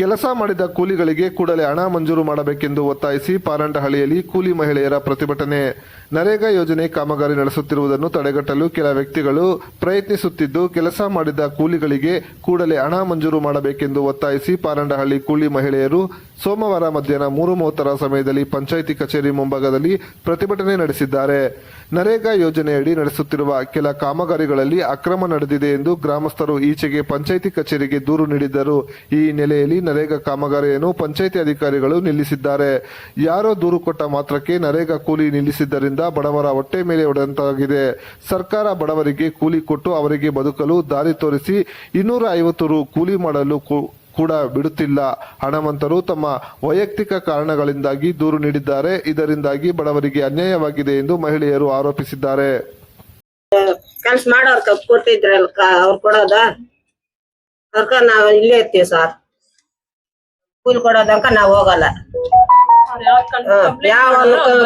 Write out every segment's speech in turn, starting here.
ಕೆಲಸ ಮಾಡಿದ ಕೂಲಿಗಳಿಗೆ ಕೂಡಲೇ ಹಣ ಮಂಜೂರು ಮಾಡಬೇಕೆಂದು ಒತ್ತಾಯಿಸಿ ಪಾರಂಡಹಳ್ಳಿಯಲ್ಲಿ ಕೂಲಿ ಮಹಿಳೆಯರ ಪ್ರತಿಭಟನೆ. ನರೇಗಾ ಯೋಜನೆ ಕಾಮಗಾರಿ ನಡೆಸುತ್ತಿರುವುದನ್ನು ತಡೆಗಟ್ಟಲು ಕೆಲ ವ್ಯಕ್ತಿಗಳು ಪ್ರಯತ್ನಿಸುತ್ತಿದ್ದು, ಕೆಲಸ ಮಾಡಿದ ಕೂಲಿಗಳಿಗೆ ಕೂಡಲೇ ಹಣ ಮಂಜೂರು ಮಾಡಬೇಕೆಂದು ಒತ್ತಾಯಿಸಿ ಪಾರಂಡಹಳ್ಳಿ ಕೂಲಿ ಮಹಿಳೆಯರು ಸೋಮವಾರ ಮಧ್ಯಾಹ್ನ ಮೂರು ಮೂವತ್ತರ ಸಮಯದಲ್ಲಿ ಪಂಚಾಯಿತಿ ಕಚೇರಿ ಮುಂಭಾಗದಲ್ಲಿ ಪ್ರತಿಭಟನೆ ನಡೆಸಿದ್ದಾರೆ. ನರೇಗಾ ಯೋಜನೆಯಡಿ ನಡೆಸುತ್ತಿರುವ ಕೆಲ ಕಾಮಗಾರಿಗಳಲ್ಲಿ ಅಕ್ರಮ ನಡೆದಿದೆ ಎಂದು ಗ್ರಾಮಸ್ಥರು ಈಚೆಗೆ ಪಂಚಾಯಿತಿ ಕಚೇರಿಗೆ ದೂರು ನೀಡಿದ್ದರು. ಈ ಹಿನ್ನೆಲೆಯಲ್ಲಿ ನರೇಗಾ ಕಾಮಗಾರಿಯನ್ನು ಪಂಚಾಯಿತಿ ಅಧಿಕಾರಿಗಳು ನಿಲ್ಲಿಸಿದ್ದಾರೆ. ಯಾರೋ ದೂರು ಕೊಟ್ಟ ಮಾತ್ರಕ್ಕೆ ನರೇಗಾ ಕೂಲಿ ನಿಲ್ಲಿಸಿದ್ದರಿಂದ ಬಡವರ ಹೊಟ್ಟೆ ಮೇಲೆ ಹೊಡೆದಂತಾಗಿದೆ. ಸರ್ಕಾರ ಬಡವರಿಗೆ ಕೂಲಿ ಕೊಟ್ಟು ಅವರಿಗೆ ಬದುಕಲು ದಾರಿ ತೋರಿಸಿ ಇನ್ನೂರ ಐವತ್ತು ರು ಕೂಲಿ ಮಾಡಲು ಕೂಡ ಬಿಡುತ್ತಿಲ್ಲ. ಹಣವಂತರು ತಮ್ಮ ವೈಯಕ್ತಿಕ ಕಾರಣಗಳಿಂದಾಗಿ ದೂರು ನೀಡಿದ್ದಾರೆ. ಇದರಿಂದಾಗಿ ಬಡವರಿಗೆ ಅನ್ಯಾಯವಾಗಿದೆ ಎಂದು ಮಹಿಳೆಯರು ಆರೋಪಿಸಿದ್ದಾರೆ. ಕೆಲಸ ಮಾಡೋರ್ ಕಪ್ ಕೊಟ್ಟಿದ್ರಲ್ಲ, ಕ- ಅವ್ರು ಕೊಡೋದ? ಅವ್ರ ನಾವ್ ಇಲ್ಲೇ ಇರ್ತೀವಿ ಸರ್. ಕೂಲಿ ಕೊಡೋದಂಕ ನಾವ್ ಹೋಗಲ್ಲ. ಯಾವ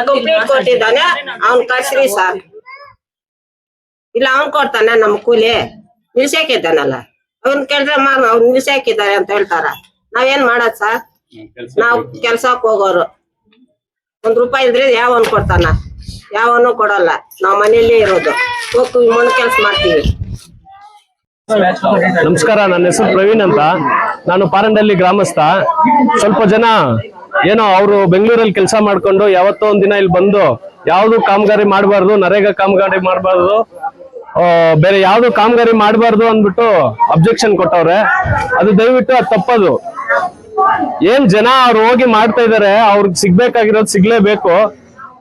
ಕಂಪ್ಲೀಟ್ ಕೊಟ್ಟಿದ್ದಾನೆ, ಅವ್ನ್ ಕಳ್ಸ್ರಿ ಸರ್ ಇಲ್ಲ, ಅವ್ನ್ ಕೊಡ್ತಾನೆ ನಮ್ ಕೂಲಿ. ನಿಲ್ಸಾಕಿದ್ದಾನಲ್ಲ ಅವನ್ ಕೇಳಿದ್ರೆ ಮಾರ್ ಅವ್ನ್ ನಿಲ್ಸಾಕಿದ್ದಾರೆ ಅಂತ ಹೇಳ್ತಾರ. ನಾವೇನ್ ಮಾಡೋದ್ ಸಾರ್ ನಾವ್ ಕೆಲ್ಸಕ್ ಹೋಗೋರು. ಒಂದ್ ರೂಪಾಯಿ ಇದ್ರೆ ಯಾವನ್ ಕೊಡ್ತಾನ? ಯಾವನು ಕೊಡಲ್ಲ. ನಾವ್ ಮನೇಲಿ ಇರೋದು. ಹೋಗ್ತೀವಿ ಮಣ್ಣು ಕೆಲ್ಸ ಮಾಡ್ತೀವಿ. ನಮಸ್ಕಾರ, ನನ್ನ ಹೆಸರು ಪ್ರವೀಣ್ ಅಂತ. ನಾನು ಪಾರಂಡಲ್ಲಿ ಗ್ರಾಮಸ್ಥ. ಸ್ವಲ್ಪ ಜನ ಏನೋ ಅವರು ಬೆಂಗಳೂರಲ್ಲಿ ಕೆಲಸ ಮಾಡ್ಕೊಂಡು ಯಾವತ್ತೋ ಒಂದಿನ ದಿನ ಇಲ್ಲಿ ಬಂದು ಯಾವ್ದು ಕಾಮಗಾರಿ ಮಾಡಬಾರ್ದು, ನರೇಗಾ ಕಾಮಗಾರಿ ಮಾಡಬಾರ್ದು ಬೇರೆ ಯಾವ್ದು ಕಾಮಗಾರಿ ಮಾಡಬಾರ್ದು ಅಂದ್ಬಿಟ್ಟು ಅಬ್ಜೆಕ್ಷನ್ ಕೊಟ್ಟವ್ರೆ. ಅದು ದಯವಿಟ್ಟು ಅದು ತಪ್ಪದು. ಏನ್ ಜನ ಅವ್ರು ಹೋಗಿ ಮಾಡ್ತಾ ಇದಾರೆ, ಅವ್ರಿಗೆ ಸಿಗ್ಬೇಕಾಗಿರೋದು ಸಿಗ್ಲೇಬೇಕು.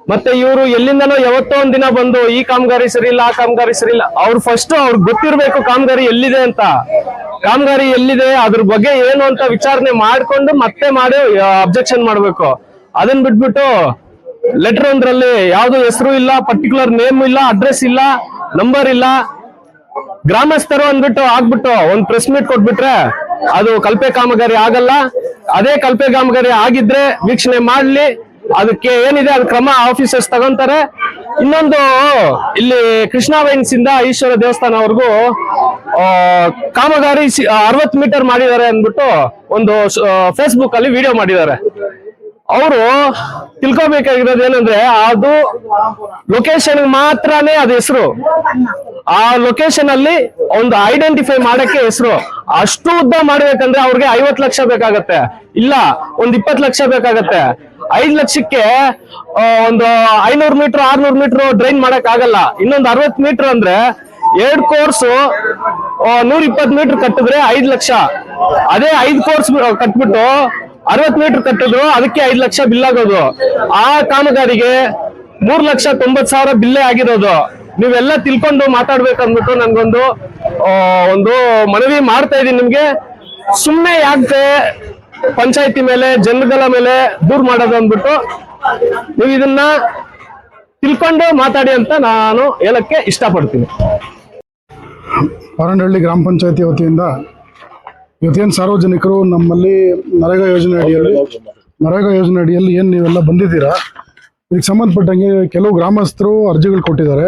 ಮತ್ತೆ ಇವರು ಎಲ್ಲಿಂದನೋ ಯಾವತ್ತೋ ಒಂದ್ ದಿನ ಬಂದು, ಈ ಕಾಮಗಾರಿ ಸರಿ ಇಲ್ಲ, ಆ ಕಾಮಗಾರಿ ಸರಿ ಇಲ್ಲ. ಅವ್ರು ಫಸ್ಟ್ ಅವ್ರಿಗೆ ಗೊತ್ತಿರ್ಬೇಕು ಕಾಮಗಾರಿ ಎಲ್ಲಿದೆ ಅಂತ. ಕಾಮಗಾರಿ ಎಲ್ಲಿದೆ, ಅದ್ರ ಬಗ್ಗೆ ಏನು ಅಂತ ವಿಚಾರಣೆ ಮಾಡ್ಕೊಂಡು ಮತ್ತೆ ಮಾಡಿ ಅಬ್ಜೆಕ್ಷನ್ ಮಾಡ್ಬೇಕು. ಅದನ್ನ ಬಿಟ್ಬಿಟ್ಟು ಲೆಟರ್ ಒಂದ್ರಲ್ಲಿ ಯಾವ್ದು ಹೆಸರು ಇಲ್ಲ ಪರ್ಟಿಕ್ಯುಲರ್ ನೇಮ್ ಇಲ್ಲ ಅಡ್ರೆಸ್ ಇಲ್ಲ ನಂಬರ್ ಇಲ್ಲ, ಗ್ರಾಮಸ್ಥರು ಅಂದ್ಬಿಟ್ಟು ಆಗ್ಬಿಟ್ಟು ಒಂದ್ ಪ್ರೆಸ್ ಮೀಟ್ ಕೊಟ್ಬಿಟ್ರೆ ಅದು ಕಲ್ಪೆ ಕಾಮಗಾರಿ ಆಗಲ್ಲ. ಅದೇ ಕಲ್ಪೆ ಕಾಮಗಾರಿ ಆಗಿದ್ರೆ ವೀಕ್ಷಣೆ ಮಾಡ್ಲಿ. ಅದಕ್ಕೆ ಏನಿದೆ, ಅದು ಕ್ರಮ ಆಫೀಸರ್ಸ್ ತಗೊಂತಾರೆ. ಇನ್ನೊಂದು, ಇಲ್ಲಿ ಕೃಷ್ಣ ವೈನ್ಸ್ ಇಂದ ಈಶ್ವರ ದೇವಸ್ಥಾನವರೆಗೂ ಕಾಮಗಾರಿ ಅರವತ್ ಮೀಟರ್ ಮಾಡಿದ್ದಾರೆ ಅಂದ್ಬಿಟ್ಟು ಒಂದು ಫೇಸ್ಬುಕ್ ಅಲ್ಲಿ ವಿಡಿಯೋ ಮಾಡಿದ್ದಾರೆ. ಅವರು ತಿಳ್ಕೊಬೇಕಾಗಿರೋದು ಏನಂದ್ರೆ, ಅದು ಲೊಕೇಶನ್ ಮಾತ್ರನೇ ಅದು ಹೆಸರು. ಆ ಲೊಕೇಶನ್ ಅಲ್ಲಿ ಒಂದು ಐಡೆಂಟಿಫೈ ಮಾಡಕ್ಕೆ ಹೆಸರು. ಅಷ್ಟು ಉದ್ದ ಮಾಡ್ಬೇಕಂದ್ರೆ ಅವ್ರಿಗೆ ಐವತ್ ಲಕ್ಷ ಬೇಕಾಗತ್ತೆ. ಇಲ್ಲ, ಒಂದ್ ಇಪ್ಪತ್ ಲಕ್ಷ ಬೇಕಾಗತ್ತೆ. ಐದ್ ಲಕ್ಷಕ್ಕೆ ಒಂದು ಐನೂರು ಮೀಟರ್, ಆರ್ನೂರು ಮೀಟರ್ ಡ್ರೈನ್ ಮಾಡಕ್ ಆಗಲ್ಲ. ಇನ್ನೊಂದು ಅರವತ್ ಮೀಟರ್ ಅಂದ್ರೆ ಎರಡ್ ಕೋರ್ಸ್ ನೂರ ಇಪ್ಪತ್ ಮೀಟರ್ ಕಟ್ಟಿದ್ರೆ ಐದ್ ಲಕ್ಷ. ಅದೇ ಐದ್ ಕೋರ್ಸ್ ಕಟ್ಬಿಟ್ಟು ಅರವತ್ ಮೀಟರ್ ಕಟ್ಟಿದ್ರು, ಅದಕ್ಕೆ ಐದ್ ಲಕ್ಷ ಬಿಲ್ ಆಗೋದು. ಆ ಕಾಮಗಾರಿಗೆ ಮೂರ್ ಲಕ್ಷ ತೊಂಬತ್ ಸಾವಿರ ಬಿಲ್ಲೇ ಆಗಿರೋದು. ನೀವೆಲ್ಲ ತಿಳ್ಕೊಂಡು ಮಾತಾಡ್ಬೇಕಂದ್ಬಿಟ್ಟು ನನ್ಗೊಂದು ಒಂದು ಮನವಿ ಮಾಡ್ತಾ ಇದೀನಿ ನಿಮ್ಗೆ. ಸುಮ್ಮನೆ ಯಾಕೆ ಪಂಚಾಯತಿ ಮೇಲೆ, ಜನಗಳ ಮೇಲೆ ದೂರ ಮಾಡೋದು ಅಂದ್ಬಿಟ್ಟು ನೀವು ಇದನ್ನ ತಿಳ್ಕೊಂಡು ಮಾತಾಡಿ ಅಂತ ನಾನು ಹೇಳಕ್ಕೆ ಇಷ್ಟಪಡ್ತೀನಿ. ಪಾರಂಡಹಳ್ಳಿ ಗ್ರಾಮ ಪಂಚಾಯತಿ ವತಿಯಿಂದ ಇವತ್ತೇನು ಸಾರ್ವಜನಿಕರು ನಮ್ಮಲ್ಲಿ ನರೇಗಾ ಯೋಜನೆ ಅಡಿಯಲ್ಲಿ, ನರೇಗಾ ಯೋಜನೆ ಅಡಿಯಲ್ಲಿ ಏನು ನೀವೆಲ್ಲ ಬಂದಿದ್ದೀರಾ? ಇದಕ್ಕೆ ಸಂಬಂಧಪಟ್ಟಂಗೆ ಕೆಲವು ಗ್ರಾಮಸ್ಥರು ಅರ್ಜಿಗಳು ಕೊಟ್ಟಿದ್ದಾರೆ.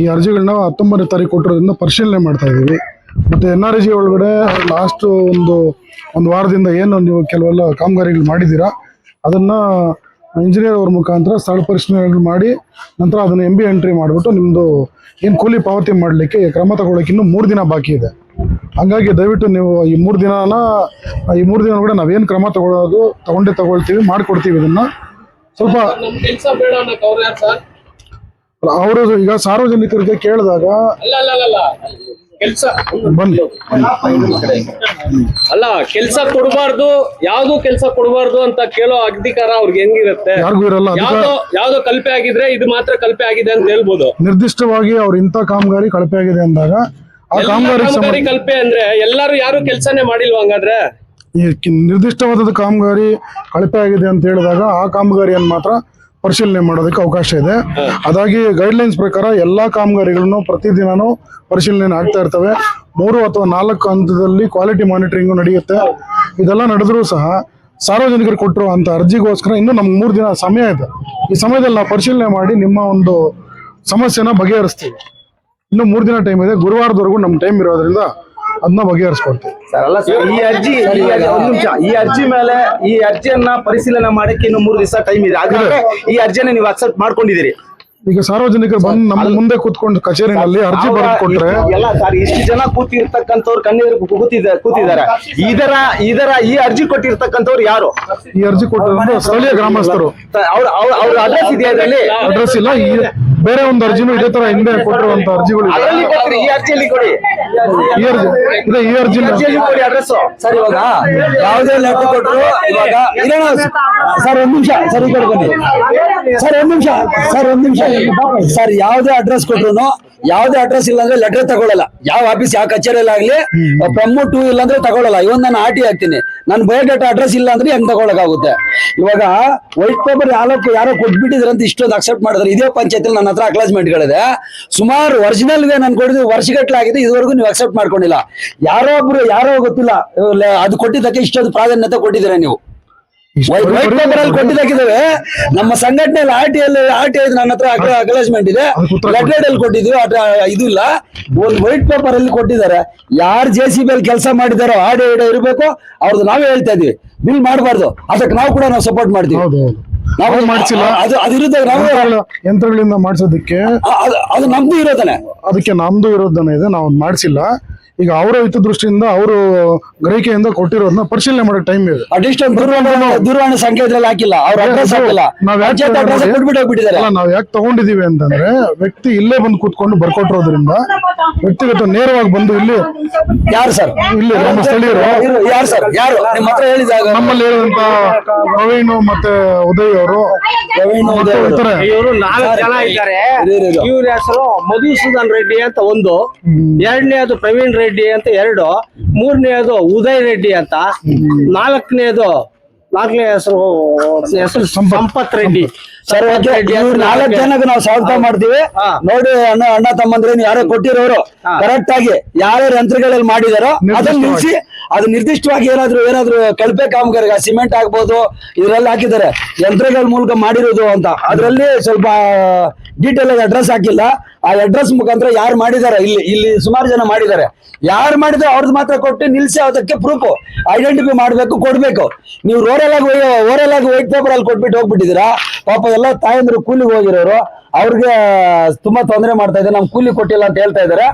ಈ ಅರ್ಜಿಗಳನ್ನ ಹತ್ತೊಂಬತ್ತನೇ ತಾರೀಕು ಕೊಟ್ಟಿರೋದ್ರಿಂದ ಪರಿಶೀಲನೆ ಮಾಡ್ತಾ ಇದ್ದೀವಿ ಮತ್ತು ಎನ್ ಆರ್ ಜಿ ಒಳಗಡೆ ಲಾಸ್ಟ್ ಒಂದು ಒಂದು ವಾರದಿಂದ ಏನು ನೀವು ಕೆಲವೆಲ್ಲ ಕಾಮಗಾರಿಗಳು ಮಾಡಿದ್ದೀರಾ ಅದನ್ನು ಇಂಜಿನಿಯರ್ ಅವ್ರ ಮುಖಾಂತರ ಸ್ಥಳ ಪರಿಶೀಲನೆ ಮಾಡಿ ನಂತರ ಅದನ್ನು ಎಂ ಬಿ ಎಂಟ್ರಿ ಮಾಡಿಬಿಟ್ಟು ನಿಮ್ಮದು ಏನು ಕೂಲಿ ಪಾವತಿ ಮಾಡಲಿಕ್ಕೆ ಕ್ರಮ ತಗೊಳ್ಳೋಕೆ ಇನ್ನೂ ಮೂರು ದಿನ ಬಾಕಿ ಇದೆ. ಹಾಗಾಗಿ ದಯವಿಟ್ಟು ನೀವು ಈ ಮೂರು ದಿನನ ಈ ಮೂರು ದಿನ ಕೂಡ ನಾವೇನು ಕ್ರಮ ತಗೊಳ್ಳೋದು ತಗೊಂಡೇ ತಗೊಳ್ತೀವಿ ಮಾಡಿಕೊಡ್ತೀವಿ ಇದನ್ನು. ಸ್ವಲ್ಪ ಅವ್ರು ಈಗ ಸಾರ್ವಜನಿಕರಿಗೆ ಕೇಳಿದಾಗ ಕೆಲ್ಸ ಅಲ್ಲ ಕೆಲ್ಸ ಕೊಡಬಾರ್ದು ಯಾವ್ದು ಕೆಲ್ಸ ಕೊಡಬಾರ್ದು ಅಂತ ಕೇಳೋ ಅಧಿಕಾರ ಅವ್ರಿಗೆ ಹೆಂಗಿರುತ್ತೆ? ಯಾರಿಗೂ ಇರಲ್ಲ ಅದಕ್ಕೆ ಯಾವ್ದೋ ಯಾವ್ದೋ ಕಲ್ಪೆ ಆಗಿದ್ರೆ ಇದು ಮಾತ್ರ ಕಲ್ಪೆ ಆಗಿದೆ ಅಂತ ಹೇಳ್ಬೋದು. ನಿರ್ದಿಷ್ಟವಾಗಿ ಅವ್ರ ಇಂಥ ಕಾಮಗಾರಿ ಕಳಪೆ ಆಗಿದೆ ಅಂದಾಗ ಆ ಕಾಮಗಾರಿ ಕಲ್ಪೆ ಅಂದ್ರೆ ಎಲ್ಲಾರು ಯಾರು ಕೆಲ್ಸನೇ ಮಾಡಿಲ್ವಾ ಹಂಗಾದ್ರೆ? ಈ ನಿರ್ದಿಷ್ಟವಾದ ಕಾಮಗಾರಿ ಕಳಪೆ ಆಗಿದೆ ಅಂತ ಹೇಳಿದಾಗ ಆ ಕಾಮಗಾರಿಯನ್ನು ಮಾತ್ರ ಪರಿಶೀಲನೆ ಮಾಡೋದಕ್ಕೆ ಅವಕಾಶ ಇದೆ. ಅದಾಗಿ ಗೈಡ್ಲೈನ್ಸ್ ಪ್ರಕಾರ ಎಲ್ಲಾ ಕಾಮಗಾರಿಗಳನ್ನು ಪ್ರತಿದಿನನೂ ಪರಿಶೀಲನೆ ಆಗ್ತಾ ಇರ್ತವೆ. ಮೂರು ಅಥವಾ ನಾಲ್ಕು ಹಂತದಲ್ಲಿ ಕ್ವಾಲಿಟಿ ಮಾನಿಟರಿಂಗು ನಡೆಯುತ್ತೆ. ಇದೆಲ್ಲ ನಡೆದರೂ ಸಹ ಸಾರ್ವಜನಿಕರು ಕೊಟ್ಟಿರುವಂಥ ಅರ್ಜಿಗೋಸ್ಕರ ಇನ್ನೂ ನಮ್ಗೆ ಮೂರು ದಿನ ಸಮಯ ಇದೆ. ಈ ಸಮಯದಲ್ಲಿ ನಾವು ಪರಿಶೀಲನೆ ಮಾಡಿ ನಿಮ್ಮ ಒಂದು ಸಮಸ್ಯೆನ ಬಗೆಹರಿಸ್ತೀವಿ. ಇನ್ನು ಮೂರು ದಿನ ಟೈಮ್ ಇದೆ. ಗುರುವಾರದವರೆಗೂ ನಮ್ಮ ಟೈಮ್ ಇರೋದ್ರಿಂದ ಅದನ್ನ ಬಗೆಹರಿಸ್ಕೊಡ್ತೀವಿ. ಸರ್ ಅಲ್ಲ ಸರ್ ಈ ಅರ್ಜಿ ಈ ಅರ್ಜಿ ಒಂದ್ ನಿಮಿಷ ಈ ಅರ್ಜಿ ಮೇಲೆ ಈ ಅರ್ಜಿಯನ್ನ ಪರಿಶೀಲನೆ ಮಾಡಕ್ಕೆ ಇನ್ನು ಮೂರು ದಿವಸ ಟೈಮ್ ಇದೆ. ಆದ್ರೆ ಈ ಅರ್ಜಿಯನ್ನ ನೀವು ಅಕ್ಸೆಪ್ಟ್ ಮಾಡ್ಕೊಂಡಿದ್ದೀರಿ. ಈಗ ಸಾರ್ವಜನಿಕರು ಬಂದು ನಮ್ಮ ಮುಂದೆ ಕೂತ್ಕೊಂಡು ಕಚೇರಿನಲ್ಲಿ ಅರ್ಜಿ ಬರೆದುಕೊಟ್ರೆ ಬರೆದು ಕೊಟ್ರೆ ಇಷ್ಟು- ಎಲ್ಲ ಸರ್ ಇಷ್ಟು ಜನ ಕೂತಿರ್ತಕ್ಕಂಥವ್ರು ಕಣ್ಣೀರ್ ಕೂತಿದ ಕೂತಿದ್ದಾರೆ. ಇದರ ಇದರ ಈ ಅರ್ಜಿ ಕೊಟ್ಟಿರ್ತಕ್ಕಂಥವ್ರು ಯಾರು? ಈ ಅರ್ಜಿ ಕೊಟ್ಟಿರೋದು ಸ್ಥಳೀಯ ಗ್ರಾಮಸ್ಥರು. ಅವ್ರ ಅವ್ರ ಅವ್ರ ಅಡ್ರೆಸ್ ಇದೆಯಾ ಅದರಲ್ಲಿ ಅಡ್ರೆಸ್ ಇಲ್ಲ ಈ ಬೇರೆ ಒಂದು ಅರ್ಜಿನೂ ಇದೇ ತರ ಹಿಂದೆ ಕೊಟ್ಟಿರುವಂತ ಅರ್ಜಿಗಳು. ಅದರಲ್ಲಿ ಕೊಡ್ತೀರಿ ಈ ಅರ್ಜಿಯಲ್ಲಿ ಕೊಡಿ. ಈ ಅರ್ಜಿ ಇದೆ ಈ ಅರ್ಜಿ ಅರ್ಜಿಯಲ್ಲಿ ಕೊಡಿ ಅಡ್ರೆಸ್ ಸರ್ ಇವಾಗ ಯಾವುದೇ ಲೆಟರ್ ಕೊಟ್ಟರು ಇವಾಗ ಸರ್ ಒಂದ್ ನಿಮಿಷ ಸರಿ ಕಡೆ ಬನ್ನಿ. ಸರ್, ಒಂದ್ ನಿಮಿಷ. ಸರ್, ಒಂದ್ ನಿಮಿಷ. ಸರ್, ಯಾವ್ದೇ ಅಡ್ರೆಸ್ ಕೊಟ್ರು ಯಾವ್ದೇ ಅಡ್ರೆಸ್ ಇಲ್ಲ ಅಂದ್ರೆ ಲೆಟರ್ ತಗೊಳ್ಳಲ್ಲ ಯಾವ ಆಫೀಸ್ ಯಾವ ಕಚೇರಿಯಲ್ಲಿ ಆಗ್ಲಿ ಪ್ರಮೋ ಟೂ ಇಲ್ಲ ಅಂದ್ರೆ ತಗೊಳ್ಳಲ್ಲ ಇವನ್ ನಾನು ಆರ್ ಟಿ ಹಾಕ್ತೀನಿ. ನಾನು ಬಯೋಡೇಟಾ ಅಡ್ರೆಸ್ ಇಲ್ಲ ಅಂದ್ರೆ ಹೆಂಗ್ ತಗೊಳಕಾಗುತ್ತೆ ಇವಾಗ ವೈಟ್ ಪೇಪರ್ ಯಾರೋ ಯಾರೋ ಕೊಟ್ಬಿಟ್ಟಿದ್ರೆ ಅಂತ ಇಷ್ಟೊಂದು ಅಕ್ಸೆಪ್ಟ್ ಮಾಡಿದ್ರೆ ಇದೇ ಪಂಚಾಯತ್ ನನ್ನ ಹತ್ರ ಅಕ್ಲಾಜ್ಮೆಂಟ್ಗಳಿದೆ ಸುಮಾರು ಒರಿಜಿನಲ್ಗೆ ನಾನು ಕೊಡಿದ್ರೆ ವರ್ಷಗಟ್ಟಲೆ ಆಗಿದೆ ಇದುವರೆಗೂ ನೀವು ಅಕ್ಸೆಪ್ಟ್ ಮಾಡ್ಕೊಂಡಿಲ್ಲ. ಯಾರೋ ಒಬ್ರು ಯಾರೋ ಗೊತ್ತಿಲ್ಲ ಅದು ಕೊಟ್ಟಿದ್ದಕ್ಕೆ ಇಷ್ಟೊಂದು ಪ್ರಾಧಾನ್ಯತೆ ಕೊಟ್ಟಿದ್ದೀರಾ ನೀವು? ವೈಟ್ ಪೇಪರ್ ಅಲ್ಲಿ ಕೊಟ್ಟಿದ್ದಾಕಿದ್ದೇವೆ ನಮ್ಮ ಸಂಘಟನೆಯಲ್ಲಿ ಆರ್ ಟಿ ಅಲ್ಲಿ ಆರ್ ಟಿ ನನ್ನ ಹತ್ರ ಅಕ್ನಾಲೆಜ್ಮೆಂಟ್ ಇದೆ. ಅದಕ್ಕೆ ಲೆಟರ್ ಅಲ್ಲಿ ಕೊಟ್ಟಿದ್ವಿ ಇದು ಇಲ್ಲ. ಒಂದು ವೈಟ್ ಪೇಪರ್ ಅಲ್ಲಿ ಕೊಟ್ಟಿದ್ದಾರೆ. ಯಾರು ಜೆ ಸಿ ಬಿ ಅಲ್ಲಿ ಕೆಲಸ ಮಾಡಿದಾರೋ ಆಡಿ ಇಡ ಇರಬೇಕು. ಅವ್ರದ್ದು ನಾವೇ ಹೇಳ್ತಾ ಇದೀವಿ. ಬಿಲ್ ಮಾಡಬಾರ್ದು. ಅದಕ್ಕೆ ನಾವು ಕೂಡ ನಾವು ಸಪೋರ್ಟ್ ಮಾಡ್ತೀವಿ. ನಾವು ಮಾಡ್ಸಿಲ್ಲ. ಅದು ಅದಿರುತ್ತೆ ನಾವು ಯಂತ್ರಗಳಿಂದ ಮಾಡಿಸೋದಕ್ಕೆ ಅದು ಅದು ನಮ್ದು ಇರೋದನೆ ಅದಕ್ಕೆ ನಮ್ದು ಇರೋದನೇ ಇದೆ. ನಾವು ಮಾಡಿಸಿಲ್ಲ. ಈಗ ಅವರ ಹಿತದೃಷ್ಟಿಯಿಂದ ಅವರು ಗ್ರಹಿಕೆಯಿಂದ ಕೊಟ್ಟಿರೋದನ್ನ ಪರಿಶೀಲನೆ ಮಾಡೋ ಟೈಮ್ ಇದೆ. ದೂರವಾಣಿ ಸಂಖ್ಯೆ ಇದ್ರಲ್ಲಿ ಹಾಕಿಲ್ಲ. ಅವ್ರ ಅಡ್ರೆಸ್ ಹಾಕಿಲ್ಲ. ನಾವ್ ಯಾಕೆ ನಾವ್ ತಗೊಂಡಿದೀವಿ ಅಂತಂದ್ರೆ ವ್ಯಕ್ತಿ ಇಲ್ಲೇ ಬಂದು ಕೂತ್ಕೊಂಡು ಬರ್ಕೊಟ್ಟಿರೋದ್ರಿಂದ ವ್ಯಕ್ತಿಗತ ನೇರವಾಗಿ ಬಂದು ಇಲ್ಲಿ ಯಾರು ಸರ್? ಇಲ್ಲಿ ನಮ್ಮ ಸ್ಥಳೀಯರು. ಯಾರು ಸರ್? ಯಾರು ನಿಮ್ಮ ಹತ್ರ ಹೇಳಿದಾಗ ನಮ್ಮಲ್ಲಿ ಹೇಳಿದಂತ ಪ್ರವೀಣ್ ಮತ್ತೆ ಉದಯ್ ಅವರು. ಪ್ರವೀಣ್ ಉದಯ್ ಅವರು. ಇವರು ನಾಲ್ಕು ಜನ ಇದ್ದಾರೆ. ಇರು, ಇರು, ಇರು. ಇವ್ರ ಹೆಸರು ಮಧುಸೂದನ್ ರೆಡ್ಡಿ ಅಂತ ಒಂದು. ಎರಡನೇ ಅದು ಪ್ರವೀಣ್ ರೆಡ್ಡಿ. ಅಂತ ಎರಡು ಮೂರನೇದು ಉದಯ್ ರೆಡ್ಡಿ ಅಂತ ನಾಲ್ಕನೇದು ನಾಲ್ಕನೇ ಹೆಸರು ಹೆಸರು ಸಂಪತ್ ರೆಡ್ಡಿ. ಸರ್ ಸಂಪತ್ ರೆಡ್ಡಿ ನಾಲ್ಕು ಜನಕ್ಕೆ ನಾವು ಸ್ವಾಗತ ಮಾಡ್ತೀವಿ. ನೋಡಿ ಅಣ್ಣ ಅಣ್ಣ ತಮ್ಮಂದ್ರೆ ಯಾರೋ ಕೊಟ್ಟಿರೋರು. ಕರೆಕ್ಟ್ ಆಗಿ ಯಾರ್ಯಾರು ಯಂತ್ರಗಳಲ್ಲಿ ಮಾಡಿದಾರೋ ಅದನ್ನ ನಿಲ್ಸಿ ಅದು ನಿರ್ದಿಷ್ಟವಾಗಿ ಏನಾದ್ರು ಏನಾದ್ರು ಕಳಪೆ ಕಾಮಗಾರಿಗೆ ಸಿಮೆಂಟ್ ಆಗ್ಬೋದು ಇದ್ರಲ್ಲಿ ಹಾಕಿದ್ದಾರೆ. ಯಂತ್ರಗಳ ಮೂಲಕ ಮಾಡಿರೋದು ಅಂತ. ಅದ್ರಲ್ಲಿ ಸ್ವಲ್ಪ ಡೀಟೇಲ್ ಆಗಿ ಅಡ್ರೆಸ್ ಹಾಕಿಲ್ಲ. ಆ ಅಡ್ರೆಸ್ ಮುಖಾಂತರ ಯಾರು ಮಾಡಿದ್ದಾರೆ ಇಲ್ಲಿ ಇಲ್ಲಿ ಸುಮಾರು ಜನ ಮಾಡಿದ್ದಾರೆ ಯಾರು ಮಾಡಿದ್ರೆ ಅವ್ರದ್ದು ಮಾತ್ರ ಕೊಟ್ಟು ನಿಲ್ಸಿ ಅದಕ್ಕೆ ಪ್ರೂಫು ಐಡೆಂಟಿಫೈ ಮಾಡಬೇಕು, ಕೊಡ್ಬೇಕು. ನೀವು ರೋರಲ್ ಆಗಿ ಓರಲ್ ಆಗಿ ವೈಟ್ ಪೇಪರ್ ಅಲ್ಲಿ ಕೊಟ್ಬಿಟ್ಟು ಹೋಗ್ಬಿಟ್ಟಿದ್ದೀರಾ? ಪಾಪ ಎಲ್ಲ ತಾಯಂದ್ರು ಕೂಲಿಗೆ ಹೋಗಿರೋರು. ಅವ್ರಿಗೆ ತುಂಬಾ ತೊಂದರೆ ಮಾಡ್ತಾ ಇದ್ದಾರೆ. ನಮ್ ಕೂಲಿ ಕೊಟ್ಟಿಲ್ಲ ಅಂತ ಹೇಳ್ತಾ ಇದ್ದಾರೆ.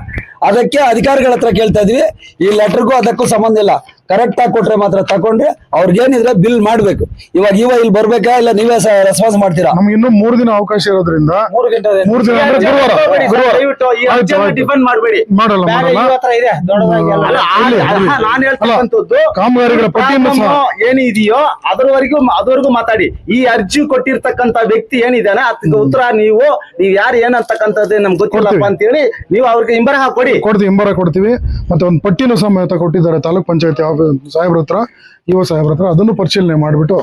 ಅದಕ್ಕೆ ಅಧಿಕಾರಿಗಳ ಹತ್ರ ಕೇಳ್ತಾ ಇದ್ವಿ. ಈ ಲೆಟರ್ಗೂ ಅದಕ್ಕೂ ಸಂಬಂಧ ಇಲ್ಲ. ಕರೆಕ್ಟ್ ಆಗಿ ಕೊಟ್ರೆ ಮಾತ್ರ ತಕೊಂಡ್ರೆ ಅವ್ರಿಗೇನಿದ್ರೆ ಬಿಲ್ ಮಾಡ್ಬೇಕು. ಇವಾಗ ಇವ ಇಲ್ಲಿ ಬರ್ಬೇಕಾ ಇಲ್ಲ ನೀವೇ ರೆಸ್ಪಾನ್ಸ್ ಮಾಡ್ತೀರಾ? ನಮ್ಗೆ ಇನ್ನೂ ಮೂರ್ ದಿನ ಅವಕಾಶ ಇರೋದ್ರಿಂದ ಮೂರು ಗಂಟೆ ಮೂರು ದಿನ ಅಂದ್ರೆ ಗುರುವಾರ ಗುರುವಾರ. ದಯವಿಟ್ಟು ಈ ಆಯ್ತು, ಅರ್ಜಿಯನ್ನ ಆಯ್ತು. ಡಿಫೆಂಡ್ ಮಾಡಬೇಡಿ. ಮಾಡಲ್ಲ ಮಾಡಲ್ಲ. ಇದೆ ದೊಡ್ಡದಾಗಿ ಎಲ್ಲ. ಅಲ್ಲ, ಆ- ಇಲ್ಲಿ, ಅಲ್ಲ, ಇಲ್ಲಿ. ನಾನ್ ಹೇಳ್ತಕ್ಕಂಥದ್ದು ಕಾಮಗಾರಿಗಳ ಪಟ್ಟಿಯನ್ನು ಸಹ ಏನಿದೆಯೋ ಅದರವರೆಗೂ ಅದ್ರವರೆಗೂ ಮಾತಾಡಿ. ಈ ಅರ್ಜಿ ಕೊಟ್ಟಿರ್ತಕ್ಕಂತ ವ್ಯಕ್ತಿ ಏನಿದಾನೆ ಅದಕ್ಕೆ ಉತ್ತರ ನೀವು ನೀವ್ ಯಾರು ಏನಂತಕ್ಕಂಥದ್ದು ನಮ್ಗೆ ಗೊತ್ತಿಲ್ಲಪ್ಪ ಕೊಡ್ತೀವಿ. ಅಂತ ಹೇಳಿ ನೀವು ಅವ್ರಿಗೆ ಇಂಬರ ಕೊಡಿ. ಕೊಡ್ತೀವಿ ಹಿಂಬರ ಕೊಡ್ತೀವಿ. ಮತ್ತೆ ಒಂದು ಪಟ್ಟಿನೂ ಸಮೇತ ಕೊಟ್ಟಿದ್ದಾರೆ ತಾಲೂಕ್ ಪಂಚಾಯತಿ ಸಾಹೇಬ್ರ ಹತ್ರ ಇವ ಸಾಹೇಬ್ರ ಹತ್ರ ಅದನ್ನು ಪರಿಶೀಲನೆ ಮಾಡಿಬಿಟ್ಟು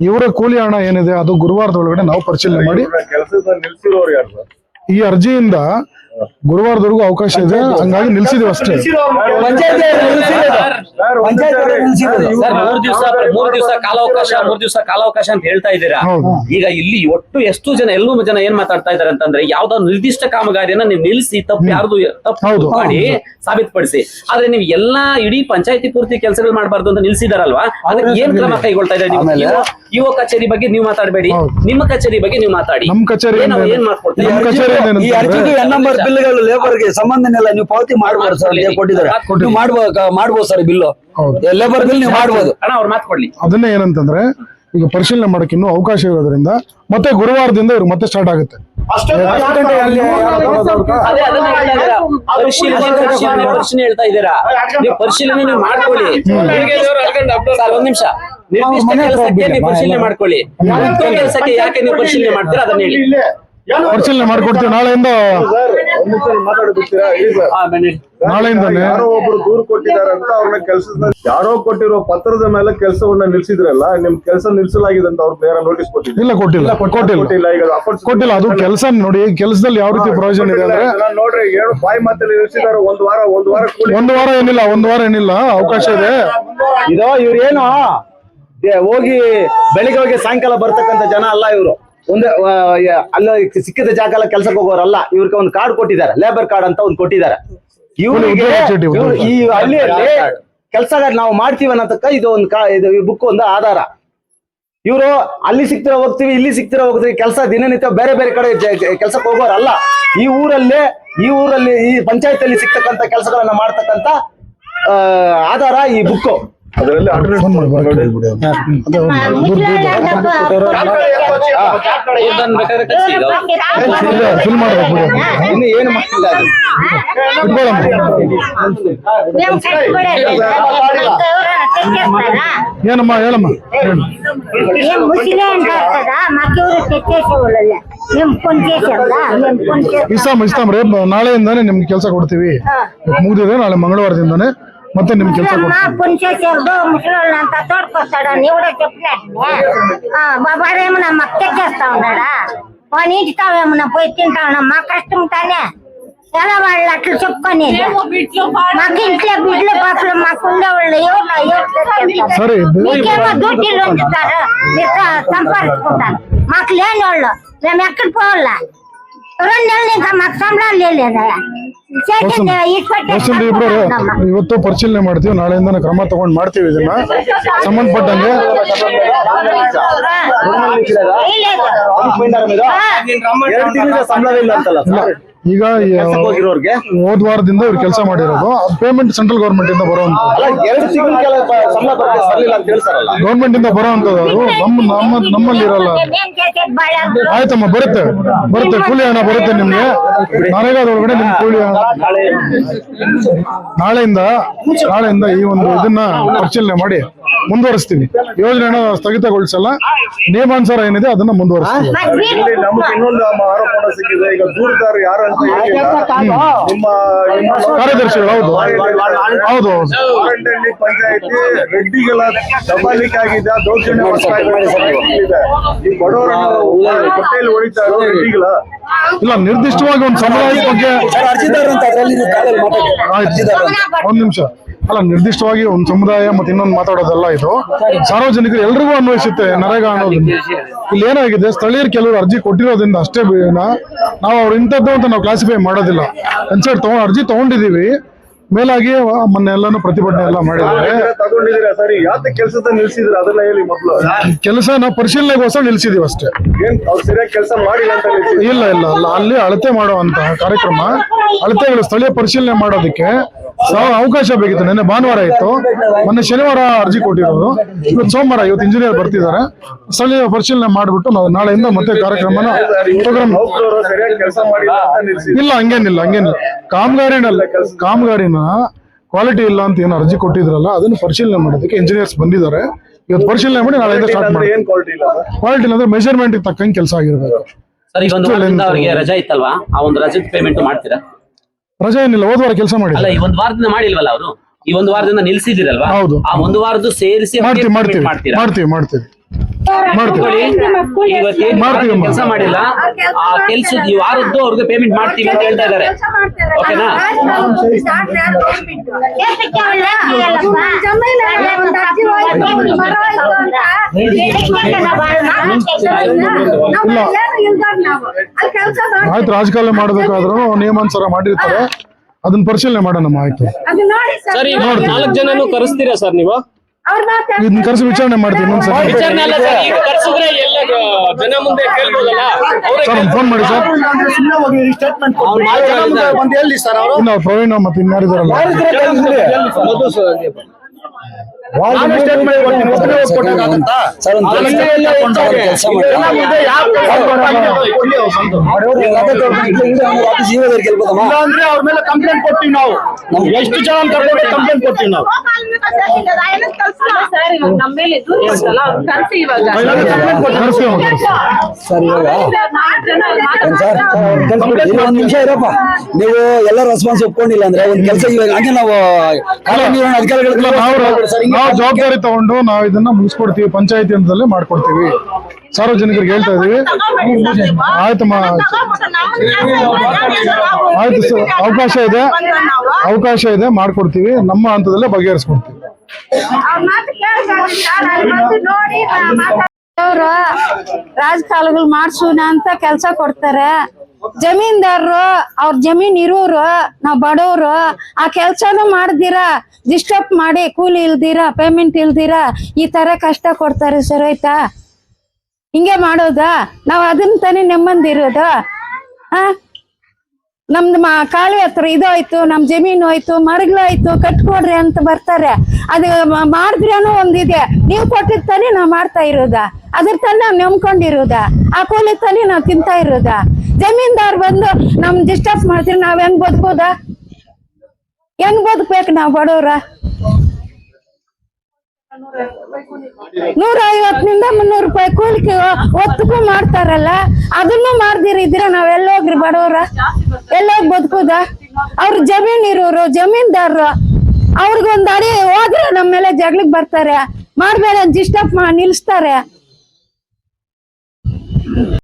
ಇವರ ಕೂಲಿ ಹಣ ಏನಿದೆ ಅದು ಗುರುವಾರದ ಒಳಗಡೆ ನಾವು ಪರಿಶೀಲನೆ ಮಾಡಿ. ಈ ಅರ್ಜಿಯಿಂದ ಗುರುವಾರದವರೆಗೂ ಅವಕಾಶ ಇದೆ. ಹಂಗಾಗಿ ನಿಲ್ಸಿದೀವಿ ಅಷ್ಟೇ. ಪಂಚಾಯತ್ ಪಂಚಾಯತ್ ಸರ್ ಮೂರ್ ದಿವಸ ಮೂರ್ ದಿವಸ ಕಾಲಾವಕಾಶ ಮೂರ್ ದಿವಸ ಕಾಲಾವಕಾಶ ಅಂತ ಹೇಳ್ತಾ ಇದ್ದೀರಾ? ಈಗ ಇಲ್ಲಿ ಒಟ್ಟು ಎಷ್ಟು ಜನ ಎಲ್ಲೂ ಜನ ಏನ್ ಮಾತಾಡ್ತಾ ಇದಾರೆ ಅಂತಂದ್ರೆ ಯಾವ್ದೋ ನಿರ್ದಿಷ್ಟ ಕಾಮಗಾರಿಯನ್ನ ನೀವು ನಿಲ್ಸಿ ತಪ್ಪು ಯಾರ್ದು ತಪ್ಪು. ಮಾಡಿ ಸಾಬೀತುಪಡಿಸಿ. ಆದ್ರೆ ನೀವು ಎಲ್ಲಾ ಇಡೀ ಪಂಚಾಯತಿ ಪೂರ್ತಿ ಕೆಲಸಗಳು ಮಾಡಬಾರ್ದು ಅಂತ ನಿಲ್ಸಿದಾರಲ್ವಾ? ಅದಕ್ಕೆ ಏನ್ ಕ್ರಮ ಕೈಗೊಳ್ತಾ ಇದ್ದಾರೆ ನೀವು? ಇಒ ಕಚೇರಿ ಬಗ್ಗೆ ನೀವು ಮಾತಾಡಬೇಡಿ. ನಿಮ್ಮ ಕಚೇರಿ ಬಗ್ಗೆ ನೀವು ಮಾತಾಡಿ. ನಮ್ಮ ಕಚೇರಿ ಏನ್ ಅವ್ರು ಗೆ ಬಿಲ್ಗಳು ಲೇಬರ್ಗೆ ಸಂಬಂಧನಿಲ್ಲ ನೀವು ಪಾವತಿ ಮಾಡಬಹುದು ಸರ್ ಅಂತ ಕೊಟ್ಟಿದ್ದಾರೆ. ನೀವು ಮಾಡ್ಬೋದು ಮಾಡ್ಬೋದು ಸರ್ ಬಿಲ್ ಹೌದು. ಲೇಬರ್ ಬಿಲ್ ನೀವು ಮಾಡ್ಬೋದು. ಅದನ್ನ ಅವ್ರು ಮಾತು ಕೊಡ್ಲಿ. ಅದನ್ನೇ ಏನಂತಂದ್ರೆ ಈಗ ಪರಿಶೀಲನೆ ಮಾಡಕ್ಕೆ ಇನ್ನೂ ಅವಕಾಶ ಇರೋದ್ರಿಂದ ಮತ್ತೆ ಗುರುವಾರದಿಂದ ಇವ್ರಿಗೆ ಮತ್ತೆ ಸ್ಟಾರ್ಟ್ ಆಗುತ್ತೆ. ಅದೇ ಅದನ್ನ ಹೇಳ್ತಾ ಇದ್ದೀರಾ. ಪರಿಶೀಲನೆ ಪರಿಶೀಲನೆ ಪರಿಶೀಲನೆ ಹೇಳ್ತಾ ಇದ್ದೀರಾ. ನೀವು ಪರಿಶೀಲನೆ ನೀವು ಮಾಡ್ಕೊಳ್ಳಿ. ಸರ್ ಒಂದ್ ನಿಮಿಷ. ನಿರ್ದಿಷ್ಟ ಕೆಲಸಕ್ಕೆ ನೀವು ಪರಿಶೀಲನೆ ಮಾಡ್ಕೊಳ್ಳಿ? ಕೆಲಸಕ್ಕೆ ಯಾಕೆ ನೀವು ಪರಿಶೀಲನೆ ಮಾಡ್ತೀರಾ? ಅದನ್ನ ಹೇಳಿ ಪರಿಶೀಲನೆ ಮಾಡ್ಕೊಡ್ತೀವಿ ನಾಳೆಯಿಂದ. ನಾಳೆಯಿಂದಾನೆ? ಯಾರೋ ಒಬ್ರು ದೂರು ಕೊಟ್ಟಿದ್ದಾರೆ ಅಂತ ಅವ್ರನ್ನ ಕೆಲಸದ ಯಾರೋ ಕೊಟ್ಟಿರೋ ಪತ್ರದ ಮೇಲೆ ಕೆಲಸವನ್ನ ನಿಲ್ಸಿದ್ರಲ್ಲ ನಿಮ್ ಕೆಲಸ ನಿಲ್ಸಲಾಗಿದೆ ಅಂತ ಅವ್ರು ಬೇರೆ ನೋಟಿಸ್ ಕೊಟ್ಟಿಲ್ಲ. ಇಲ್ಲ ಕೊಟ್ಟಿಲ್ಲ ಕೊಟ್ಟಿಲ್ಲ. ಕೊಟ್ಟಿಲ್ಲ. ಈಗ ಅಫರ್ಸ್ ಕೊಟ್ಟಿಲ್ಲ ಅದು ಕೆಲಸ ನೋಡಿ ಕೆಲಸದಲ್ಲಿ ಯಾವ ರೀತಿ ಪ್ರಯೋಜನ ಇದೆ ಅಂದ್ರೆ ನೋಡ್ರಿ ಏನು ಬಾಯಿ ಮಾತಲ್ಲಿ ನಿಲ್ಸಿದಾರೆ ಒಂದ್ ವಾರ ಒಂದ್ ವಾರ ಕೂಲಿ ಒಂದು ವಾರ ಏನಿಲ್ಲ ಒಂದು ವಾರ ಏನಿಲ್ಲ ಅವಕಾಶ ಇದೆ. ಇದು ಇವ್ರೇನು ಹೋಗಿ ಬೆಳಿಗ್ಗೆ ಹೋಗಿ ಸಾಯಂಕಾಲ ಬರ್ತಕ್ಕಂಥ ಜನ ಅಲ್ಲ ಇವರು. ಒಂದೇ ಅಲ್ಲ ಸಿಕ್ಕಿದ ಜಾಗ ಎಲ್ಲ ಕೆಲಸಕ್ಕೆ ಹೋಗೋರಲ್ಲ ಇವ್ರಿಗೆ ಒಂದು ಕಾರ್ಡ್ ಕೊಟ್ಟಿದ್ದಾರೆ ಲೇಬರ್ ಕಾರ್ಡ್ ಅಂತ ಒಂದು ಕೊಟ್ಟಿದ್ದಾರೆ. ಇವ್ರಿಗೆ ಈ ಹಳ್ಳಿಯಲ್ಲಿ ಕೆಲಸಗಾರ ನಾವು ಮಾಡ್ತೀವಿ ಅನ್ನತಕ್ಕ ಇದು ಒಂದು ಕಾ ಇದು ಬುಕ್ ಒಂದು ಆಧಾರ. ಇವರು ಅಲ್ಲಿ ಸಿಕ್ತಿರ ಹೋಗ್ತೀವಿ ಇಲ್ಲಿ ಸಿಕ್ತಿರ ಹೋಗ್ತೀವಿ ಕೆಲಸ ದಿನನಿತ್ಯ ಬೇರೆ ಬೇರೆ ಕಡೆ ಕೆಲಸಕ್ಕೆ ಹೋಗೋರಲ್ಲ ಈ ಊರಲ್ಲೇ ಈ ಊರಲ್ಲಿ ಈ ಪಂಚಾಯತ್ ಅಲ್ಲಿ ಸಿಗ್ತಕ್ಕಂತ ಕೆಲಸಗಳನ್ನ ಮಾಡ್ತಕ್ಕಂತ ಆಧಾರ ಈ ಬುಕ್ ಅದರಲ್ಲಿ ಇನ್ನು ಏನು ಮಾಡ್ತಿಲ್ಲ ಅದು ಏನಮ್ಮ ಹೇಳಮ್ಮ ಇಸ್ತಾಮ ಇಸ್ತಾಮ್ ರೇಪ್ ನಾಳೆಯಿಂದಾನೆ ನಿಮ್ಗೆ ಕೆಲಸ ಕೊಡ್ತೀವಿ ಮುಗಿದಿದೆ ನಾಳೆ ಮಂಗಳವಾರದಿಂದಾನೆ ಮತ್ತೆ ನಿಮ್ಗೆ ಕೆಲಸ అమ్మా ಕೊಡ್ತೀವಿ ఫోన్ చేసేవాళ్ళు ముసలి అంతా తోడుకొస్తాడని ఎవడో చెప్పినట్టు బాబా ఏమన్నా మాకు తెచ్చేస్తా ఉన్నాడా వాని ఇంటితావేమన్నా పోయి తింటా ఉన్నా మా కష్టం తానే ఎలా వాళ్ళు అట్లా చెప్పుకొని మాకు ఇంట్లో బిడ్డలు పాపలు మాకు ఉండేవాళ్ళు ఎవరు ఎవరు తెచ్చేస్తారు? సరే ఇది- మీకేమో డ్యూటీలు ఉంచుతారు మీరు స- సంపాదించుకుంటారు మాకు లేని వాళ్ళు మేము ఎక్కడ పోవాలా ಇವತ್ತು ಪರಿಶೀಲನೆ ಮಾಡ್ತೀವಿ. ನಾಳೆಯಿಂದ ಕ್ರಮ ತಗೊಂಡ್ ಮಾಡ್ತೀವಿ ಇದನ್ನ. ಸಂಬಂಧಪಟ್ಟಂಗೆ. ಸಂಬಳ ಇಲ್ಲ ಅಂತಲ್ಲ ಈಗ ಈ- ಕೆಲ್ಸಕ್ಕೆ ಹೋಗಿರೋರ್ಗೆ? ಹೋದ್ ವಾರದಿಂದ ಇವ್ರು ಕೆಲಸ ಮಾಡಿರೋದು. ಪೇಮೆಂಟ್ ಸೆಂಟ್ರಲ್ ಗೌರ್ಮೆಂಟ್ ಇಂದ ಬರುವಂತ ಅಲ್ಲ ಎರಡು ತಿಂಗಳ ಕೆಲ ಸಂಬಳ ಬರಕ್ಕೆ ಬರ್ಲಿಲ್ಲ ಅಂತ ಹೇಳ್ತಾರಲ್ಲ. ಗೌರ್ಮೆಂಟ್ ಇಂದ ಬರುವಂತದ್ದು ಅದು. ನಮ್ಮ ನಮ್ಮ ನಮ್ಮಲ್ಲಿ ಇರಲ್ಲ. ಆಯ್ತಮ್ಮ ಬರುತ್ತೆ. ಬರುತ್ತೆ. ಕೂಲಿ ಹಣ ಬರುತ್ತೆ ನಿಮ್ಗೆ. ನರೇಗಾದೊಳಗಡೆ ನಿಮ್ ಕೂಲಿ ಹಣ. ನಾಳೆ ನಾಳೆಯಿಂದ ನಾಳೆಯಿಂದ ಈ ಒಂದು ಇದನ್ನ ಪರಿಶೀಲನೆ ಮಾಡಿ ಮುಂದುವರಿಸ್ತೀವಿ ಯೋಜನೆನ ಸ್ಥಗಿತಗೊಳಿಸಲ್ಲ. ನಿಯಮಾನುಸಾರ ಏನಿದೆ ಅದನ್ನ ಮುಂದುವರಿಸ್ತೀವಿ ಇಲ್ಲಿ ನಮ್ಗೆ ಇನ್ನೊಂದು ಆಮ- ಆರೋಪಣ ಸಿಕ್ಕಿದೆ. ಈಗ ದೂರದಾರ ಯಾರು ಅಂತ. ನಿಮ್ಮ ಕಾರ್ಯದರ್ಶಿಗಳು ಹೌದು ಹೌದು ಹೌದು ವಾರಂಟಲ್ಲಿ ಪಂಚಾಯತಿ ರೆಡ್ಡಿಗಳ ದಬ್ಬಾಳಿಕೆ ಆಗಿದೆ ದೌರ್ಜನ್ಯ. ಈ ಬಡವರನ್ನು ಹೊಟ್ಟೆಯಲ್ಲಿ ಹೊಡಿತಾ ಇರೋ ರೆಡ್ಡಿಗಳ ಇಲ್ಲ ನಿರ್ದಿಷ್ಟವಾಗಿ ಒಂದು ಸಮುದಾಯದ ಬಗ್ಗೆ ಅರ್ಜಿದಾರ ಅಂತ ಅದ್ರಲ್ಲಿ ಒಂದ್ ನಿಮಿಷ ಅಲ್ಲ ನಿರ್ದಿಷ್ಟವಾಗಿ ಒಂದು ಸಮುದಾಯ ಮತ್ತೆ ಇನ್ನೊಂದು ಮಾತಾಡೋದಲ್ಲ ಇದು. ಸಾರ್ವಜನಿಕರು ಎಲ್ರಿಗೂ ಅನ್ವಯಿಸುತ್ತೆ ನರೇಗ ಅನ್ನೋದು ಇಲ್ಲಿ ಏನಾಗಿದೆ, ಸ್ಥಳೀಯರು ಕೆಲವರು ಅರ್ಜಿ ಕೊಟ್ಟಿರೋದ್ರಿಂದ ಅಷ್ಟೇ ನಾವು ಅವ್ರು ಇಂಥದ್ದು ಅಂತ ನಾವು ಕ್ಲಾಸಿಫೈ ಮಾಡೋದಿಲ್ಲ. ಕನ್ಸರ್ಟ್ ತಗೊಂಡು ಅರ್ಜಿ ತಗೊಂಡಿದೀವಿ. ಮೇಲಾಗಿ ಮೊನ್ನೆ ಎಲ್ಲಾನು ಪ್ರತಿಭಟನೆ ಎಲ್ಲ ಮಾಡಿದ್ದಾರೆ ಕೆಲಸ ನಾವು ಯಾತ ಕೆಲಸದ ನಿಲ್ಸಿದ್ರ ಅದನ್ನ ಹೇಳಿ ಮೊದ್ಲು ಕೆಲಸನ ಪರಿಶೀಲನೆಗೋಸ್ಕರ ನಿಲ್ಸಿದೀವಿ ಅಷ್ಟೇ ಕೆಲಸ ಮಾಡಿಲ್ಲ ಅಂತ ಇಲ್ಲ ಇಲ್ಲ ಅಲ್ಲ ಅಲ್ಲಿ ಅಳತೆ ಮಾಡುವಂತಹ ಕಾರ್ಯಕ್ರಮ ಅಳತೆಗಳು ಸ್ಥಳೀಯ ಪರಿಶೀಲನೆ ಮಾಡೋದಕ್ಕೆ ಅವಕಾಶ ಬೇಕಿತ್ತು ನಿನ್ನೆ ಭಾನುವಾರ ಇತ್ತು ಮೊನ್ನೆ ಶನಿವಾರ ಅರ್ಜಿ ಕೊಟ್ಟಿರೋದು ಇವತ್ತು ಸೋಮವಾರ ಇವತ್ತು ಇಂಜಿನಿಯರ್ ಬರ್ತಿದ್ದಾರೆ ಸ್ಥಳೀಯ ಪರಿಶೀಲನೆ ಮಾಡಿಬಿಟ್ಟು ನಾವು ನಾಳೆಯಿಂದ ಮತ್ತೆ ಕಾರ್ಯಕ್ರಮನ ಪ್ರೋಗ್ರಾಮ್ ಇಲ್ಲ ಹಂಗೇನಿಲ್ಲ ಹಂಗೇನಿಲ್ಲ ಕಾಮಗಾರಿನಲ್ಲ ಕಾಮಗಾರಿನ ಕ್ವಾಲಿಟಿ ಇಲ್ಲ ಅಂತ ಏನು ಅರ್ಜಿ ಕೊಟ್ಟಿದ್ರಲ್ಲ ಅದನ್ನು ಪರಿಶೀಲನೆ ಮಾಡೋದಕ್ಕೆ ಇಂಜಿನಿಯರ್ಸ್ ಬಂದಿದ್ದಾರೆ. ಇವತ್ತು ಪರಿಶೀಲನೆ ಮಾಡಿ ನಾಳೆ ಸ್ಟಾರ್ಟ್ ಮಾಡಿ ಕ್ವಾಲಿಟಿ ಇಲ್ಲ ಸರ್? ಕ್ವಾಲಿಟಿ ಅಂದ್ರೆ ಮೆಜರ್ಮೆಂಟ್ ತಕ್ಕಂಗೆ ಕೆಲಸ ಆಗಿರ್ಬೇಕು. ಸರ್ ಈಗ ಒಂದು ವಾರದಿಂದ ಅವರಿಗೆ ರಜಾ ಇತ್ತಲ್ವಾ ಆ ಒಂದು ರಜದ ಪೇಮೆಂಟ್ ಮಾಡ್ತೀರಾ? ರಜೆ ಏನಿಲ್ಲ ಹೋದ ವಾರ ಕೆಲಸ ಮಾಡಿ ಅಲ್ಲ ಈ ಒಂದು ವಾರದಿಂದ ಮಾಡಿಲ್ವಲ್ಲ ಅವರು? ಈ ಒಂದು ವಾರದಿಂದ ನಿಲ್ಸಿದಿರಲ್ವಾ ಹೌದು. ಆ ಒಂದು ವಾರದ್ದು ಸೇರಿಸಿ ಮಾಡ್ತೀವಿ ಮಾಡ್ತೀವಿ. ಮಾಡ್ತೀವಿ ಮಾಡ್ತೀವಿ. ಮಾಡ್ತೀವಿ ಮಾಡ್ತೀವಿ ಅಮ್ಮ. ಕೆಲಸ ಮಾಡಿಲ್ಲ ಆ ಕೆಲ್ಸದ ಈ ವಾರದ್ದು ಅವ್ರಿಗೆ ಪೇಮೆಂಟ್ ಮಾಡ್ತೀವಿ ಅಂತ ಹೇಳ್ತಾ ಇದ್ದಾರೆ ಓಕೆನಾ ಆಯ್ತು ರಾಜಕಾರಣ ಮಾಡಬೇಕಾದ್ರೂ ನಿಯಮಾನುಸಾರ ಮಾಡಿರ್ತಾರೆ ಅದನ್ನ ಪರಿಶೀಲನೆ ಮಾಡೋಣ ಆಯ್ತು ಸರ್ ಈಗ ನಾಲ್ಕು ಜನನು ಕರೆಸ್ತೀರಾ ಸರ್ ನೀವು ಇದನ್ನ ಕರೆಸಿ ವಿಚಾರಣೆ ಮಾಡ್ತೀನಿ ಇನ್ನೊಂದ್ಸರಿ ವಿಚಾರಣೆ ಅಲ್ಲ ಸರ್ ಈಗ ಕರೆಸಿದ್ರೆ ಎಲ್ಲ ಜನ ಮುಂದೆ ಕೇಳ್ಬೋದಲ್ಲ? ಸರ್ ಫೋನ್ ಮಾಡಿ ಸರ್. ಒಂದು ಹೇಳಿ ಸರ್ ಅವರು. ಇನ್ನು ಪ್ರವೀಣ ಮತ್ತೆ ಇನ್ಯಾರಿದಾರಲ್ಲ? ಅಂದ್ರೆ ಅವ್ರ ಮೇಲೆ ಕಂಪ್ಲೇಂಟ್ ಕೊಡ್ತೀವಿ ನಾವು. ಎಷ್ಟು ಜನ ಕರ್ಕೊಂಡು ಕಂಪ್ಲೇಂಟ್ ಕೊಡ್ತೀವಿ ನಾವು. ಸರ್ ಇವಾಗ ಒಂದ್ ನಿಮಿಷ ಇರಪ್ಪ. ನೀವು ಎಲ್ಲ ರೆಸ್ಪಾನ್ಸ್ ಒಪ್ಕೊಂಡಿಲ್ಲ ಅಂದ್ರೆ ಒಂದ್ ಕೆಲಸ ಇವಾಗ ಹಾಗೆ ನಾವು ಕಾರ್ಯನಿರ್ವಹಣಾ ಅಧಿಕಾರಿಗಳ ನಾವು ಜವಾಬ್ದಾರಿ ತಗೊಂಡು ನಾವು ಇದನ್ನ ಮುಗಿಸ್ಕೊಡ್ತೀವಿ ಪಂಚಾಯತಿ ಹಂತದಲ್ಲಿ ಮಾಡ್ಕೊಡ್ತೀವಿ. ಸಾರ್ವಜನಿಕರಿಗೆ ಹೇಳ್ತಾ ಇದೀವಿ. ಆಯ್ತಮ್ಮ ಆಯ್ತು ಸರ್, ಅವಕಾಶ ಇದೆ. ಅವಕಾಶ ಇದೆ, ಮಾಡ್ಕೊಡ್ತೀವಿ. ನಮ್ಮ ಹಂತದಲ್ಲೇ ಬಗೆಹರಿಸ್ಕೊಡ್ತೀವಿ. ರಾಜಕಾಲುಗಳು ಮಾಡ್ಸೋಣ ಅಂತ ಕೆಲಸ ಕೊಡ್ತಾರೆ. ಜಮೀನ್ದಾರರು, ಅವ್ರ ಜಮೀನ್ ಇರೋರು, ನಾವ್ ಬಡವ್ರು, ಆ ಕೆಲ್ಸನೂ ಮಾಡ್ದಿರ ಡಿಸ್ಟರ್ಬ್ ಮಾಡಿ, ಕೂಲಿ ಇಲ್ದಿರ ಪೇಮೆಂಟ್ ಇಲ್ದಿರ, ಈ ತರ ಕಷ್ಟ ಕೊಡ್ತಾರೆ ಸರ್, ಆಯ್ತಾ? ಹಿಂಗೆ ಮಾಡೋದಾ? ನಾವ್ ಅದನ್ನ ತಾನೇ ನೆಮ್ಮದಿರೋದು. ಹ? ನಮ್ದು ಮಾ ಕಾಲುವೆ ಹತ್ರ ಇದಾಯ್ತು, ನಮ್ ಜಮೀನು ಹೋಯ್ತು ಮರಗಳಾಯ್ತು ಕಟ್ಕೊಡ್ರಿ ಅಂತ ಬರ್ತಾರೆ. ಅದು ಮಾಡಿದ್ರೇನು ಒಂದಿದೆ ನೀವು ಕೊಟ್ಟಿರ್ತಾನೆ ನಾವ್ ಮಾಡ್ತಾ ಇರೋದ? ಅದ್ರ ತಾನೇ ನಾವು ಆ ಕೂಲಿ ತಾನೇ ನಾವು ತಿಂತಾ ಇರೋದ. ಜಮೀನ್ದಾರ್ ಬಂದು ನಮ್ ಡಿಸ್ಟರ್ಬ್ ಮಾಡ್ತೀವಿ, ನಾವ್ ಹೆಂಗ್ ಬದುಕೋದ? ಹೆಂಗ್ ಬದುಕ್ಬೇಕು ನಾವ್ ಬಡವ್ರ? ನೂರ ಐವತ್ತಿನಿಂದ ಮುನ್ನೂರು ರೂಪಾಯಿ ಕೂಲಿಗೆ ಒತ್ತಕ್ಕೂ ಮಾಡ್ತಾರಲ್ಲ, ಅದನ್ನು ಮಾಡ್ದಿರಿದ್ರೆ ನಾವ್ ಎಲ್ಲೋಗ್ರಿ ಬಡವ್ರ? ಎಲ್ಲೋಗ್ ಬದುಕುದ? ಅವ್ರ ಜಮೀನ್ ಇರೋರು, ಜಮೀನ್ದಾರರು, ಅವ್ರಿಗೊಂದ್ ಅಡಿ ಹೋದ್ರೆ ನಮ್ಮ ಮೇಲೆ ಜಗ್ಲಿಗ್ ಬರ್ತಾರೆ. ಮಾಡ್ಬೇಡ ಡಿಸ್ಟರ್ಬ್ ನಿಲ್ಸ್ತಾರೆ.